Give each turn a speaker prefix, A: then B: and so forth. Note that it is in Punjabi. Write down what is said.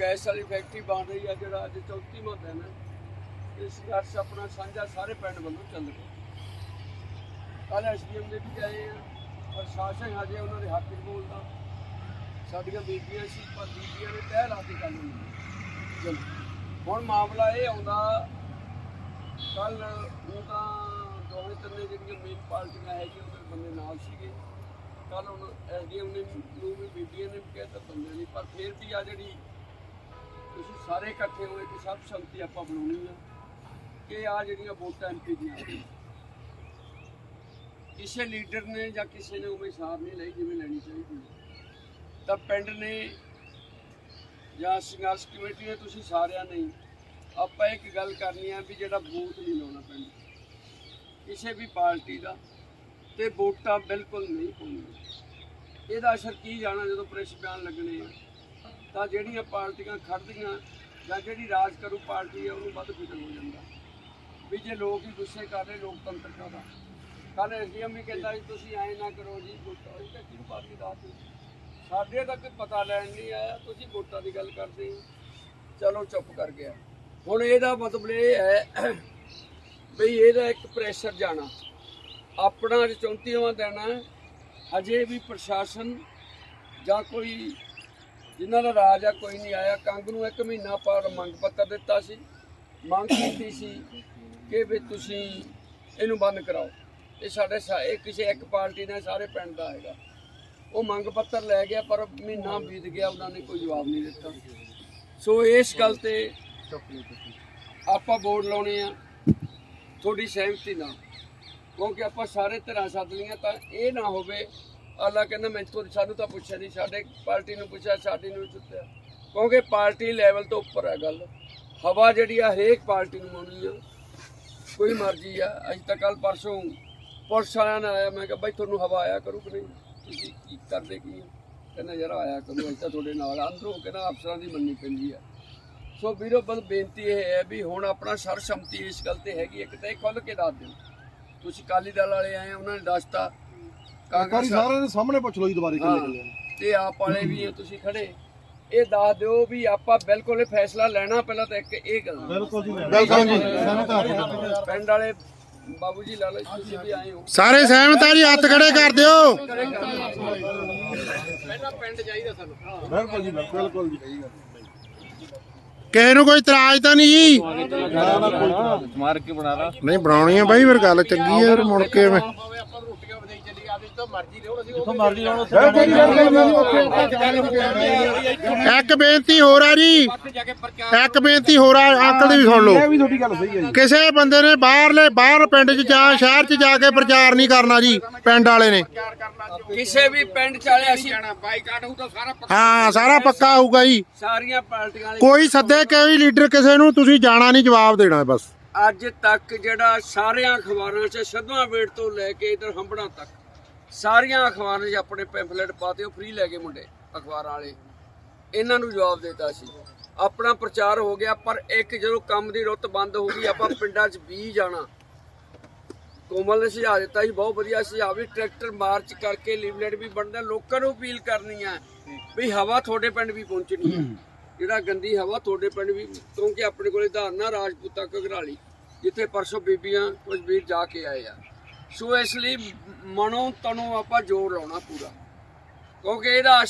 A: ਗੈਸ ਵਾਲੀ ਫੈਕਟਰੀ ਬਣ ਰਹੀ ਆ ਜਿਹੜਾ ਅੱਜ ਚੌਥੀ ਦਿਨ ਹੈ ਇਸ ਸੰਘਰਸ਼ ਆਪਣਾ ਸਾਂਝਾ ਸਾਰੇ ਪਿੰਡ ਵੱਲੋਂ ਚੱਲ ਰਿਹਾ। ਕੱਲ ਐਸਡੀਐਮ ਦੇ ਵੀ ਗਏ ਆ, ਪ੍ਰਸ਼ਾਸਨ ਹਜੇ ਉਹਨਾਂ ਦੇ ਹੱਕ ਨਹੀਂ ਬੋਲਦਾ। ਸਾਡੀਆਂ ਬੀਬੀਆਂ ਸੀ, ਪਰ ਬੀਬੀਆਂ ਨੇ ਤਹਿ ਲਾ ਕੇ ਗੱਲ ਨਹੀਂ ਚਲੋ, ਹੁਣ ਮਾਮਲਾ ਇਹ ਆਉਂਦਾ ਕੱਲ ਉਹ ਤਾਂ ਦੋਵੇਂ ਤਿੰਨੇ ਜਿਹੜੀਆਂ ਮੇਨ ਪਾਰਟੀਆਂ ਹੈਗੀਆਂ, ਉਹਦੇ ਬੰਦੇ ਨਾਲ ਸੀਗੇ। ਕੱਲ ਹੁਣ ਐਸਡੀਐਮ ਨੇ ਨੂੰ ਵੀ ਬੀਬੀਆਂ ਨੇ ਵੀ ਕਹਿਤਾ ਬੰਦੇ ਨਹੀਂ ਪਰ ਫਿਰ ਵੀ ਆ ਜਿਹੜੀ ਤੁਸੀਂ ਸਾਰੇ ਇਕੱਠੇ ਹੋਏ ਕਿ ਸਭ ਸੰਮਤੀ ਆਪਾਂ ਬਣਾਉਣੀ ਆ। ਕਿ ਆ ਜਿਹੜੀਆਂ ਵੋਟਾਂ ਐਮਪੀ ਦੀਆਂ ਕਿਸੇ ਲੀਡਰ ਨੇ ਜਾਂ ਕਿਸੇ ਨੇ ਉਵੇਂ ਸਾਰ ਨਹੀਂ ਲਈ ਜਿਵੇਂ ਲੈਣੀ ਚਾਹੀਦੀ ਤਾਂ ਪਿੰਡ ਨੇ ਜਾਂ ਸੰਘਰਸ਼ ਕਮੇਟੀ ਨੇ, ਤੁਸੀਂ ਸਾਰਿਆਂ ਨੇ ਆਪਾਂ ਇੱਕ ਗੱਲ ਕਰਨੀ ਆ ਵੀ ਜਿਹੜਾ ਬੂਥ ਨਹੀਂ ਲਾਉਣਾ ਪਿੰਡ ਕਿਸੇ ਵੀ ਪਾਰਟੀ ਦਾ, ਤੇ ਵੋਟਾਂ ਬਿਲਕੁਲ ਨਹੀਂ ਪਾਉਣੀਆਂ। ਇਹਦਾ ਅਸਰ ਕੀ ਜਾਣਾ ਜਦੋਂ ਪ੍ਰੈਸ ਬਿਆਨ ਲੱਗਣੇ ਆ? ਤਾਂ ਜਿਹੜੀਆਂ ਪਾਰਟੀਆਂ ਖੜਦੀਆਂ ਜਾਂ ਜਿਹੜੀ ਰਾਜ ਕਰੂ ਪਾਰਟੀ ਹੈ, ਉਹਨੂੰ ਵੱਧ ਫਿਕਰ ਹੋ ਜਾਂਦਾ। ਵੀ ਜੇ ਲੋਕ ਹੀ ਗੁੱਸੇ ਕਰ ਰਹੇ, ਲੋਕਤੰਤਰ ਕਾਹਦਾ ਕੱਲ ਐਸਡੀਐਮ ਵੀ ਕਹਿੰਦਾ ਜੀ, ਤੁਸੀਂ ਐਂ ਨਾ ਕਰੋ ਜੀ, ਵੋਟਾਂ ਅਸੀਂ ਤਾਂ ਕਿਹਨੂੰ ਪਾਰਟੀ ਦਾ ਸਾਡੇ ਤੱਕ ਪਤਾ ਲੈਣ ਨਹੀਂ ਆਇਆ, ਤੁਸੀਂ ਵੋਟਾਂ ਦੀ ਗੱਲ ਕਰਦੇ ਹੋ। ਚਲੋ ਚੁੱਪ ਕਰ ਗਿਆ। ਹੁਣ ਇਹਦਾ ਮਤਲਬ ਇਹ ਹੈ ਵੀ ਇਹਦਾ ਇੱਕ ਪ੍ਰੈਸ਼ਰ ਜਾਣਾ। ਆਪਣਾ ਅੱਜ 34ਵਾਂ ਦਿਨ ਹਜੇ ਵੀ ਪ੍ਰਸ਼ਾਸਨ ਜਾਂ ਕੋਈ ਜਿਨ੍ਹਾਂ ਦਾ ਰਾਜ ਆ, ਕੋਈ ਨਹੀਂ ਆਇਆ। ਕੰਗ ਨੂੰ ਇੱਕ ਮਹੀਨਾ ਪਰ ਮੰਗ ਪੱਤਰ ਦਿੱਤਾ ਸੀ। ਮੰਗ ਕੀਤੀ ਸੀ ਕਿ ਵੀ ਤੁਸੀਂ ਇਹਨੂੰ ਬੰਦ ਕਰਾਓ। ਇਹ ਸਾਡੇ ਇਹ ਕਿਸੇ ਇੱਕ ਪਾਰਟੀ ਦਾ, ਸਾਰੇ ਪਿੰਡ ਦਾ ਹੈਗਾ। ਉਹ ਮੰਗ ਪੱਤਰ ਲੈ ਗਿਆ, ਪਰ ਮਹੀਨਾ ਬੀਤ ਗਿਆ, ਉਹਨਾਂ ਨੇ ਕੋਈ ਜਵਾਬ ਨਹੀਂ ਦਿੱਤਾ। ਸੋ ਇਸ ਗੱਲ ਤੇ ਆਪਾਂ ਬੋਰਡ ਲਾਉਣੇ ਆ। ਤੁਹਾਡੀ ਸਹਿਮਤੀ ਨਾਲ। ਕਿਉਂਕਿ ਆਪਾਂ ਸਾਰੇ ਤਰ੍ਹਾਂ ਸੱਦ ਲਈਆਂ, ਤਾਂ ਇਹ ਨਾ ਹੋਵੇ ਅੱਲਾ ਕਹਿੰਦਾ ਮੈਂ ਤੋਂ ਸਾਨੂੰ ਤਾਂ ਪੁੱਛਿਆ ਨਹੀਂ, ਸਾਡੇ ਪਾਰਟੀ ਨੂੰ ਪੁੱਛਿਆ, ਸਾਡੀ ਨੂੰ ਚੁੱਕਿਆ ਕਿਉਂਕਿ ਪਾਰਟੀ ਲੈਵਲ ਤੋਂ ਉੱਪਰ ਹੈ ਗੱਲ। ਹਵਾ ਜਿਹੜੀ ਆ, ਹਰੇਕ ਪਾਰਟੀ ਨੂੰ ਆਉਣੀ ਆ। ਕੋਈ ਮਰਜ਼ੀ ਆ, ਅੱਜ ਤੱਕ ਕੱਲ ਪਰਸੋਂ ਪੁਲਿਸ ਵਾਲਿਆਂ ਨੇ ਆਇਆ, ਮੈਂ ਕਿਹਾ ਬਾਈ ਤੁਹਾਨੂੰ ਹਵਾ ਆਇਆ ਕਰੂ ਕਿ ਨਹੀਂ? ਤੁਸੀਂ ਕੀ ਕਰਦੇ ਕੀ ਹੋ? ਕਹਿੰਦਾ ਯਾਰ ਆਇਆ ਕਰੂ ਅੱਜ ਤਾਂ ਤੁਹਾਡੇ ਨਾਲ ਅੰਦਰੋਂ ਕਹਿੰਦਾ ਅਫਸਰਾਂ ਦੀ ਮੰਨੀ ਪੈਂਦੀ ਆ। ਸੋ ਵੀਰੋ, ਬਸ ਬੇਨਤੀ ਇਹ ਹੈ ਵੀ ਹੁਣ ਆਪਣਾ ਸਰਸੰਮਤੀ ਇਸ ਗੱਲ ਤੇ ਹੈਗੀ ਇੱਕ ਤਾਂ ਇਹ ਖੁੱਲ ਕੇ ਦੱਸ ਦਿਓ। ਤੁਸੀਂ ਕਾਲੀ ਦਲ ਵਾਲੇ ਆਏ ਉਹਨਾਂ ਨੇ ਦੱਸਤਾ ਕਾਂਗਰਸ
B: ਸਾਰਿਆਂ ਦੇ ਸਾਹਮਣੇ ਪੁੱਛ ਲਓ ਜੀ ਦੁਬਾਰੇ ਕਿੰਨੇ ਕਿੰਨੇ
A: ਤੇ ਆਪ ਵਾਲੇ ਵੀ ਆ ਤੁਸੀਂ ਖੜੇ। ਇਹ ਦੱਸ ਦਿਓ ਵੀ ਆਪਾਂ ਬਿਲਕੁਲ ਇਹ ਫੈਸਲਾ ਲੈਣਾ ਪਹਿਲਾਂ ਤਾਂ ਇੱਕ ਇਹ ਗੱਲ।
B: ਬਿਲਕੁਲ ਜੀ ਬਿਲਕੁਲ। ਜੀ। ਸਹਿਮਤ
A: ਪਿੰਡ ਵਾਲੇ ਬਾਬੂ ਜੀ ਲਾਲਾ ਜੀ ਤੁਸੀਂ ਵੀ ਆਏ ਹੋ।
C: ਸਾਰੇ ਸਹਿਮਤ ਆ ਜੀ ਹੱਥ ਖੜੇ ਕਰ ਦਿਓ।
A: ਪਹਿਲਾਂ ਪਿੰਡ ਚਾਹੀਦਾ ਸਾਨੂੰ।
B: ਬਿਲਕੁਲ ਜੀ ਬਿਲਕੁਲ ਜੀ।
C: ਕਿਸੇ ਨੂੰ ਕੋਈ ਇਤਰਾਜ਼ ਤਾਂ ਨਹੀਂ ਜੀ।
B: ਨਾ ਨਾ ਕੋਈ
D: ਮਾਰ ਕੇ ਬਣਾ ਲਾ।
C: ਨਹੀਂ ਬਣਾਉਣੀ ਆ ਬਾਈ ਫਿਰ ਗੱਲ ਚੰਗੀ ਆ ਫਿਰ ਮੁੜ ਕੇ ਐਵੇਂ
A: ਆਪਾਂ ਰੋਟੀਆਂ ਵਧਾਈ ਚੱਲੀ ਆਦੇ ਤੋਂ ਮਰਜ਼ੀ ਲਿਓ ਅਸੀਂ
D: ਜਿੱਥੋਂ ਮਰਜ਼ੀ ਲਾਉਣ ਉੱਥੇ
C: ਇੱਕ ਬੇਨਤੀ ਹੋਰ ਆ ਜੀ।
A: ਕੇ
C: ਇੱਕ ਬੇਨਤੀ ਹੋਰ ਆ ਅੰਕਲ ਦੀ ਵੀ ਸੁਣ ਲਓ।
B: ਵੀ
C: ਕਿਸੇ ਬੰਦੇ ਨੇ ਬਾਹਰਲੇ ਬਾਹਰ ਪਿੰਡ 'ਚ ਜਾਂ ਸ਼ਹਿਰ 'ਚ ਜਾ ਕੇ ਪ੍ਰਚਾਰ ਨਹੀਂ ਕਰਨਾ ਜੀ ਪਿੰਡ ਵਾਲੇ ਨੇ।
A: ਕਿਸੇ ਵੀ ਪਿੰਡ ਚ ਵਾਲੇ ਅਸੀਂ ਬਾਈਕਾਟ ਹੋਊ ਤਾਂ ਸਾਰਾ ਪੱਕਾ
C: ਹਾਂ ਸਾਰਾ ਪੱਕਾ ਹੋਊਗਾ ਜੀ।
A: ਸਾਰੀਆਂ ਪਾਰਟੀਆਂ ਵਾਲੇ
C: ਕੋਈ ਸੱਦੇ ਕੋਈ ਲੀਡਰ ਕਿਸੇ ਨੂੰ ਤੁਸੀਂ ਜਾਣਾ ਨਹੀਂ ਜਵਾਬ ਦੇਣਾ ਬਸ।
A: ਅੱਜ ਤੱਕ ਜਿਹੜਾ ਸਾਰੀਆਂ ਅਖਬਾਰਾਂ 'ਚ ਸਦਵਾ ਵੇਟ ਤੋਂ ਲੈ ਕੇ ਇਧਰ ਹੰਬੜਾ ਤੱਕ ਸਾਰੀਆਂ ਅਖਬਾਰਾਂ 'ਚ ਆਪਣੇ ਪੈਂਫਲੇਟ ਪਾਤੇ, ਉਹ ਫ੍ਰੀ ਲੈ ਗਏ ਮੁੰਡੇ, ਅਖਬਾਰਾਂ ਵਾਲੇ। ਇਹਨਾਂ ਨੂੰ ਜਵਾਬ ਦਿੱਤਾ ਸੀ। ਆਪਣਾ ਪ੍ਰਚਾਰ ਹੋ ਗਿਆ, ਪਰ ਇੱਕ ਜਦੋਂ ਕੰਮ ਦੀ ਰੁੱਤ ਬੰਦ ਹੋ ਗਈ, ਆਪਾਂ ਪਿੰਡਾਂ 'ਚ ਵੀ ਜਾਣਾ। ਕੋਮਲ ਨੇ ਸੁਝਾਅ ਦਿੱਤਾ ਸੀ, ਬਹੁਤ ਵਧੀਆ ਸੁਝਾਅ ਵੀ, ਟਰੈਕਟਰ ਮਾਰਚ ਕਰਕੇ ਲੀਵਲੇਟ ਵੀ ਬਣਦਾ, ਲੋਕਾਂ ਨੂੰ ਅਪੀਲ ਕਰਨੀ ਆ ਵੀ ਹਵਾ ਤੁਹਾਡੇ ਪਿੰਡ ਵੀ ਪਹੁੰਚਣੀ ਹੈ ਜਿਹੜਾ ਗੰਦੀ ਹਵਾ ਤੁਹਾਡੇ ਪਿੰਡ ਵੀ, ਕਿਉਂਕਿ ਆਪਣੇ ਕੋਲੇ ਧਾਰਨਾ ਰਾਜਪੂਤਾ ਘਗਰਾਲੀ, ਜਿੱਥੇ ਪਰਸੋਂ ਬੀਬੀਆਂ ਕੁਝ ਵੀਰ ਜਾ ਕੇ ਆਏ ਆ। ਸੋ ਇਸ ਲਈ ਮਨੋਂ ਤਨੋਂ ਆਪਾਂ ਜ਼ੋਰ ਲਾਉਣਾ ਪੂਰਾ। ਕਿਉਂਕਿ ਇਹਦਾ